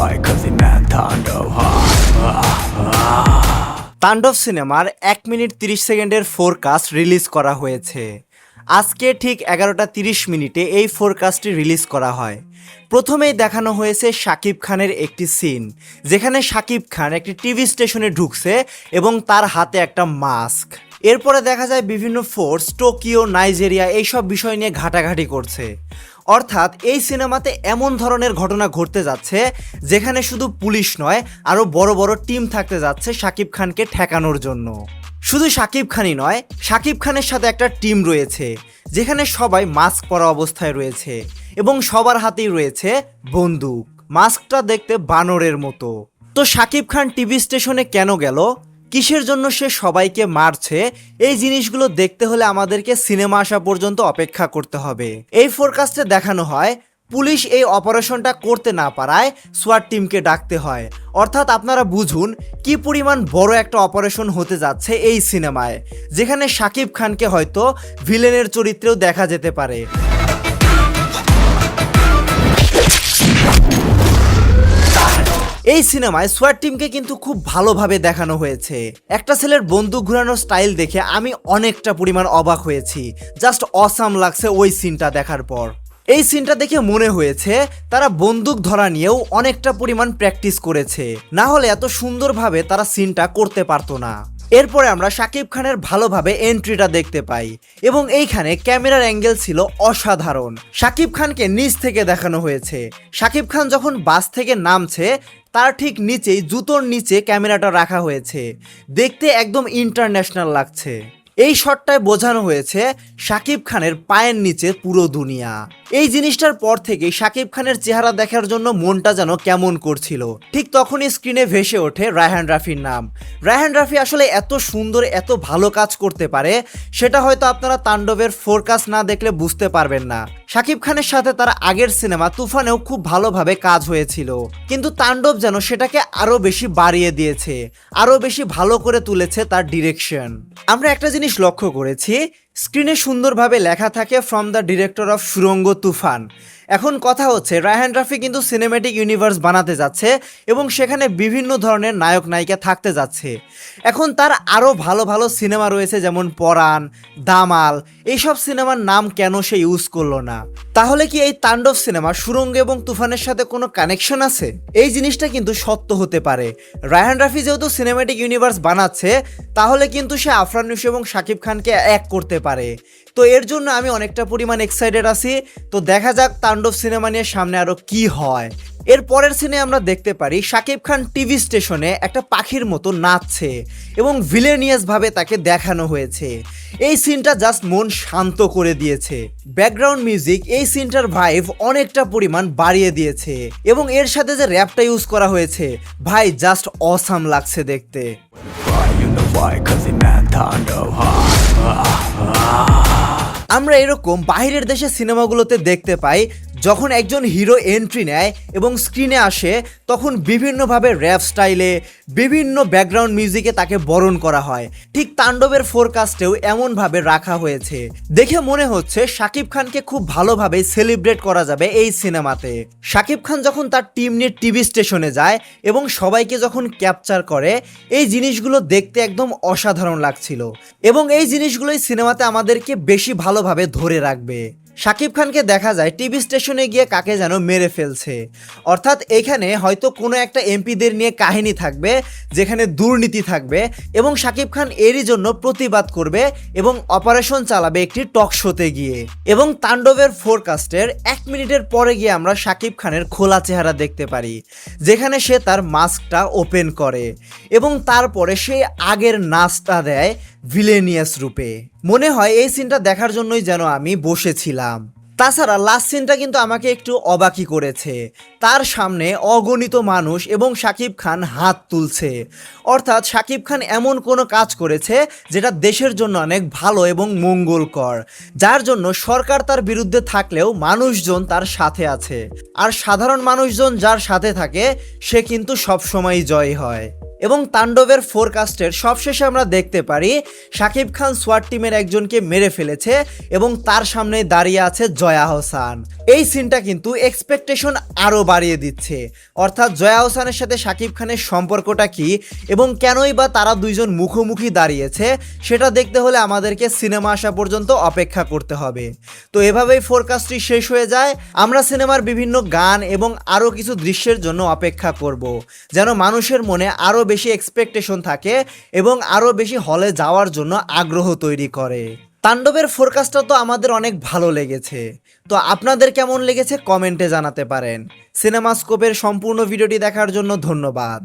Tando তাণ্ডব সিনেমার এক মিনিট তিরিশ সেকেন্ডের ফোরকাস্ট রিলিজ করা হয়েছে। আজকে ঠিক এগারোটা তিরিশ মিনিটে এই ফোরকাস্টটি রিলিজ করা হয়। প্রথমেই দেখানো হয়েছে শাকিব খানের একটি সিন যেখানে শাকিব খান একটি টিভি স্টেশনে ঢুকছে এবং তার হাতে একটা মাস্ক এরপরে দেখা যায় বিভিন্ন ফোর্স টোকিও নাইজেরিয়া এইসব বিষয় নিয়ে ঘাটাঘাটি করছে। অর্থাৎ এই সিনেমাতে এমন ধরনের ঘটনা ঘটতে যাচ্ছে, যেখানে শুধু পুলিশ নয় আরও বড় বড় টিম থাকতে যাচ্ছে শাকিব খানকে ঠেকানোর জন্য। শুধু শাকিব খানই নয়, শাকিব খানের সাথে একটা টিম রয়েছে, যেখানে সবাই মাস্ক পরা অবস্থায় রয়েছে এবং সবার হাতেই রয়েছে বন্দুক। মাস্কটা দেখতে বানরের মতো। তো শাকিব খান টিভি স্টেশনে কেন গেল? কিসের জন্য সে সবাইকে মারছে? এই জিনিসগুলো দেখতে হলে আমাদেরকে সিনেমা আসা পর্যন্ত অপেক্ষা করতে হবে। এই ফোরকাস্টে দেখানো হয়, পুলিশ এই অপারেশনটা করতে না পারায় সোয়াট টিমকে ডাকতে হয়। অর্থাৎ আপনারা বুঝুন, কি পরিমাণ বড় একটা অপারেশন হতে যাচ্ছে এই সিনেমায়, যেখানে শাকিব খানকে হয়তো ভিলেনের চরিত্রেও দেখা যেতে পারে। এই সিনেমায় সোয়ার টিমকে কিন্তু খুব ভালোভাবে দেখানো হয়েছে। একটা ছেলের বন্দুক ঘুরানোর স্টাইল দেখে আমি অনেকটা পরিমাণ অবাক হয়েছি। জাস্ট অসাম লাগছে ওই সিনটা দেখার পর। এই সিনটা দেখে মনে হয়েছে, তারা বন্দুক ধরা নিয়েও অনেকটা পরিমাণ প্র্যাকটিস করেছে। না হলে এত সুন্দরভাবে তারা সিনটা করতে পারতো না। এরপরে আমরা শাকিব খানের ভালোভাবে এন্ট্রিটা দেখতে পাই এবং এইখানে ক্যামেরার অ্যাঙ্গেল ছিল অসাধারণ। শাকিব খানকে নিচ থেকে দেখানো হয়েছে। শাকিব খান যখন বাস থেকে নামছে, তার ঠিক নিচেই জুতোর নিচে ক্যামেরাটা রাখা হয়েছে। দেখতে একদম ইন্টারন্যাশনাল লাগছে। এই শটটায় বোঝানো হয়েছে শাকিব খানের পায়ের নিচে পুরো দুনিয়া। এই জিনিসটার পর থেকেই শাকিব খানের চেহারা দেখার জন্য মনটা যেন কেমন করছিল। ঠিক তখনই স্ক্রিনে ভেসে ওঠে রায়হান রাফির নাম। রায়হান রাফি আসলে এত সুন্দর, এত ভালো কাজ করতে পারে, সেটা হয়তো আপনারা তাণ্ডবের ফোরকাস্ট না দেখলে বুঝতে পারবেন না। শাকিব খানের সাথে তার আগের সিনেমা তুফানেও খুব ভালোভাবে কাজ হয়েছিল। কিন্তু তাণ্ডব যেন সেটাকে আরও বেশি বাড়িয়ে দিয়েছে আরও বেশি ভালো করে তুলেছে তার ডিরেকশন। আমরা একটা জিনিস লক্ষ্য করেছি স্ক্রিনে সুন্দরভাবে লেখা থাকে from the director of Surongo Toofan এখন কথা হচ্ছে, রায়হান রাফি কিন্তু সিনেমেটিক ইউনিভার্স বানাতে যাচ্ছে এবং সেখানে বিভিন্ন ধরনের নায়ক, নায়িকা থাকতে যাচ্ছে। এখন তার আরও ভালো ভালো সিনেমা রয়েছে, যেমন পরাণ, দামাল। এইসব সিনেমার নাম কেন সে ইউজ করল না? তাহলে কি এই তাণ্ডব সিনেমা সুরঙ্গ এবং তুফানের সাথে কোনো কানেকশন আছে? এই জিনিসটা কিন্তু সত্য হতে পারে। রায়হান রাফি যেহেতু সিনেমেটিক ইউনিভার্স বানাচ্ছে, তাহলে কিন্তু সে আফরান নিশো এবং শাকিব খানকে এক করতে পারে। তো এর জন্য আমি অনেকটা পরিমাণ এক্সাইটেড আছি। তো দেখা যাক তাণ্ডব সিনেমা নিয়ে সামনে আরও কি হয়। এর পরের সিনে আমরা দেখতে পারি শাকিব খান টিভি স্টেশনে একটা পাখির মতো নাচছে এবং ভিলেনিয়াস ভাবে তাকে দেখানো হয়েছে। এই সিনটা জাস্ট মন শান্ত করে দিয়েছে। ব্যাকগ্রাউন্ড মিউজিক এই সিনটার ভাইভ অনেকটা পরিমাণ বাড়িয়ে দিয়েছে এবং এর সাথে যে র্যাপটা ইউজ করা হয়েছে, ভাই জাস্ট অসাম লাগছে দেখতে। আমরা এরকম বাইরের দেশে সিনেমাগুলোতে দেখতে পাই, যখন একজন হিরো এন্ট্রি নেয় এবং স্ক্রিনে আসে, তখন বিভিন্নভাবে র্যাপ স্টাইলে বিভিন্ন ব্যাকগ্রাউন্ড মিউজিকে তাকে বরণ করা হয়। ঠিক তাণ্ডবের ফোরকাস্টেও এমনভাবে রাখা হয়েছে। দেখে মনে হচ্ছে শাকিব খানকে খুব ভালোভাবে সেলিব্রেট করা যাবে এই সিনেমাতে। শাকিব খান যখন তার টিম নিয়ে টিভি স্টেশনে যায় এবং সবাইকে যখন ক্যাপচার করে, এই জিনিসগুলো দেখতে একদম অসাধারণ লাগছিল। এবং এই জিনিসগুলোই সিনেমাতে আমাদেরকে বেশি ভালোভাবে ধরে রাখবে। শাকিব খানকে দেখা যায় টিভি স্টেশনে গিয়ে কাকে যেন মেরে ফেলছে। অর্থাৎ এখানে হয়তো কোনো একটা এমপিদের নিয়ে কাহিনী থাকবে, যেখানে দুর্নীতি থাকবে এবং শাকিব খান এরই জন্য প্রতিবাদ করবে এবং অপারেশন চালাবে একটি টক শোতে গিয়ে। এবং তাণ্ডবের ফোরকাস্টের এক মিনিটের পরে গিয়ে আমরা শাকিব খানের খোলা চেহারা দেখতে পারি, যেখানে সে তার মাস্কটা ওপেন করে এবং তারপরে সে আগের নাচটা দেয় ভিলেনিয়াস রূপে। মনে হয় এই সিনটা দেখার জন্যই যেন আমি বসেছিলাম। তাছাড়া লাস্ট সিনটা কিন্তু আমাকে একটু অবাকি করেছে। তার সামনে অগণিত মানুষ এবং শাকিব খান হাত তুলছে। অর্থাৎ শাকিব খান এমন কোনো কাজ করেছে যেটা দেশের জন্য অনেক ভালো এবং মঙ্গলকর। যার জন্য সরকার তার বিরুদ্ধে থাকলেও মানুষজন তার সাথে আছে। আর সাধারণ মানুষজন যার সাথে থাকে, সে কিন্তু সবসময়ই জয় হয়। এবং তাণ্ডবের ফোরকাস্টের সবশেষে আমরা দেখতে পারি, শাকিব খান সোয়াট টিমের একজনকে মেরে ফেলেছে এবং তার সামনে দাঁড়িয়ে আছে জয়া হোসান। এই সিনটা কিন্তু এক্সপেকটেশন আরও বাড়িয়ে দিচ্ছে। অর্থাৎ জয়া হোসানের সাথে শাকিব খানের সম্পর্কটা কি এবং কেনই বা তারা দুইজন মুখোমুখি দাঁড়িয়েছে, সেটা দেখতে হলে আমাদেরকে সিনেমা আসা পর্যন্ত অপেক্ষা করতে হবে। তো এভাবেই ফোরকাস্টটি শেষ হয়ে যায়। আমরা সিনেমার বিভিন্ন গান এবং আরও কিছু দৃশ্যের জন্য অপেক্ষা করব, যেন মানুষের মনে আরও বেশি এক্সপেকটেশন থাকে এবং আরও বেশি হলে যাওয়ার জন্য আগ্রহ তৈরি করে। তাণ্ডবের ফোরকাস্টটা তো আমাদের অনেক ভালো লেগেছে। তো আপনাদের কেমন লেগেছে? কমেন্টে জানাতে পারেন। সিনেমাস্কোপের সম্পূর্ণ ভিডিওটি দেখার জন্য ধন্যবাদ।